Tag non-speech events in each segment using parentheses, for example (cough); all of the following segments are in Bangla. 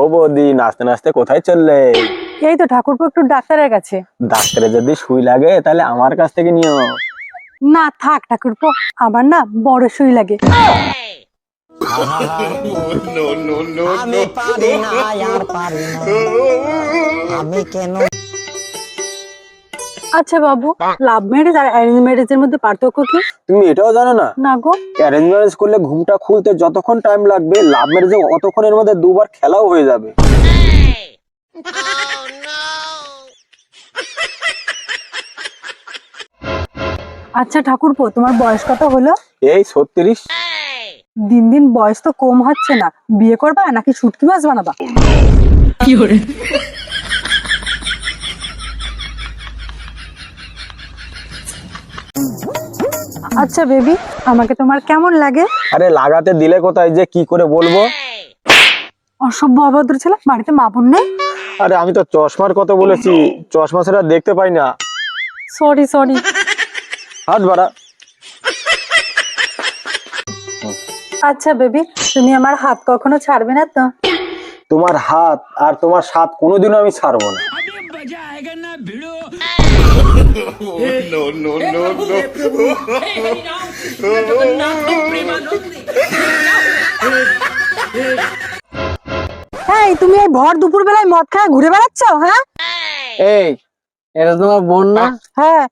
ও বৌদি নাচতে নাচতে কোথায় চললে? এই তো ঠাকুরপো একটু ডাক্তারের কাছে। ডাক্তারে যদি সুই লাগে তাহলে আমার কাছ থেকে নিও। না থাক ঠাকুরপো আমার না বড় সুই লাগে। আমি না আর আমি কেন আচ্ছা বাবু। লাভ ম্যারেজ আর অ্যারেঞ্জ ম্যারেজের মধ্যে পার্থক্য কি? তুমি এটাও জানো না? না গো। অ্যারেঞ্জ ম্যারেজ করলে ঘুমটা খুলতে যতক্ষণ টাইম লাগবে লাভ ম্যারেজে অতক্ষণের মধ্যে দুবার খেলাও হয়ে যাবে। (laughs) আচ্ছা ঠাকুরপো তোমার বয়স কত হলো? এই ছত্রিশ। দিন দিন বয়স তো কম হচ্ছে না। বিয়ে করবা নাকি শুটকি মাছ বানাবা? আচ্ছা বেবি আমাকে তোমার কেমন লাগে? আরে লাগাতে দিলে কোথায় যে কি করে বলব? অসভ্য অভদ্র ছেলে বাড়িতে মা বোন নেই? আরে আমি তো চশমার কথা বলেছি। চশমা ছাড়া দেখতে পাই না। সরি সরি হাত বাড়া। আচ্ছা বেবি তুমি আমার হাত কখনো ছাড়বে না তো? তোমার হাত আর তোমার সাত কোনোদিনও আমি ছাড়বো না। এই তুমি এই ভর দুপুর বেলায় মদ খায় ঘুরে বেড়াচ্ছ হ্যাঁ? এই এটা তোমার বোন না? হ্যাঁ।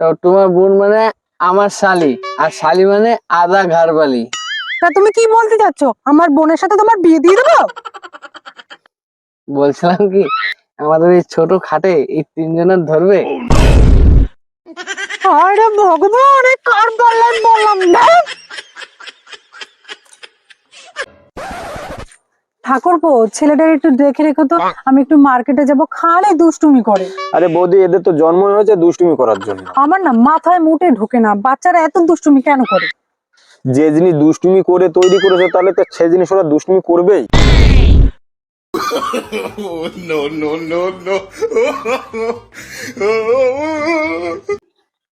তো তোমার বোন মানে আমার শালি আর শালি মানে আদা ঘরবালি তা তুমি কি বলতে চাচ্ছ? আমার বোনের সাথে তোমার বিয়ে দিয়ে দেবো? বলছিলাম কি আমাদের এই ছোট খাটে এই তিনজনের ধরবে? আরে ভগবান কার পাল্লায় বললাম না ঠাকুরপো ছেলেটার একটু দেখে রেখো তো আমি একটু মার্কেটে যাব খালি দুষ্টুমি করে আরে বৌদি এদের তো জন্ম হয়েছে দুষ্টুমি করার জন্য আমার না মাথায় মুটে ঢোকে না বাচ্চারা এত দুষ্টুমি কেন করে যে জিনিস দুষ্টুমি করে তৈরি করেছে তাহলে তো সেই জিনিস ওরা দুষ্টুমি করবেই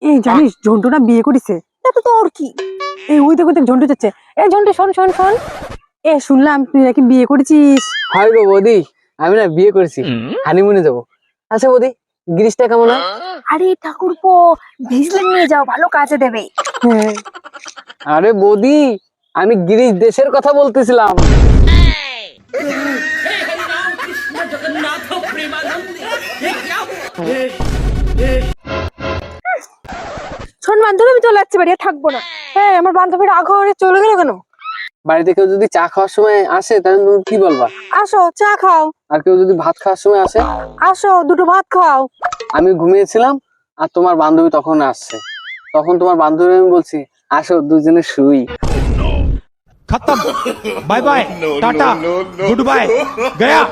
এই জানিস ঝন্টু না বিয়ে করেছে এত তো ওর কি এই ওই দেখো দেখ ঝন্টু যাচ্ছে এই ঝন্টু শোন শোন শোন এ শুনলাম তুই নাকি বিয়ে করেছিস হয় গো বৌদি আমি না বিয়ে করেছি হানিমুনে যাব আচ্ছা বৌদি গ্রিসটা কেমন হয় আরে ঠাকুরপো ভিজলেন নিয়ে যাও ভালো কাজে দেবে হ্যাঁ আরে বৌদি আমি গ্রিস দেশের কথা বলতেছিলাম বান্ধবী চলে যাচ্ছে বাড়ি থাকব না। হ্যাঁ আমার বান্ধবী রাগ হয়ে চলে গেল কেন? বাড়িতে কেউ যদি চা খাওয়ার সময় আসে তাহলে তুমি কি বলবা? আসো চা খাও। আর কেউ যদি ভাত খাওয়ার সময় আসে? আসো দুটো ভাত খাও। আমি ঘুমিয়েছিলাম আর তোমার বান্ধবী তখন আসছে। তখন তোমার বান্ধবী আমি বলছি আসো দুজনে শুই। খতম। Bye bye tata. Good bye. গয়া।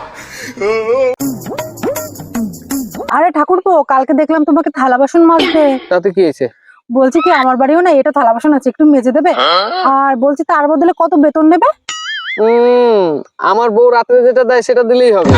আরে ঠাকুরপো কালকে দেখলাম তোমাকে থালা বাসন মাজতে। তাতে কি হয়েছে? বলছি কি আমার বাড়িও না এটা থালা বাসন আছে একটু মেজে দেবে আর বলছি তার বদলে কত বেতন নেবে উম, আমার বউ রাতে যেটা দেয় সেটা দিলেই হবে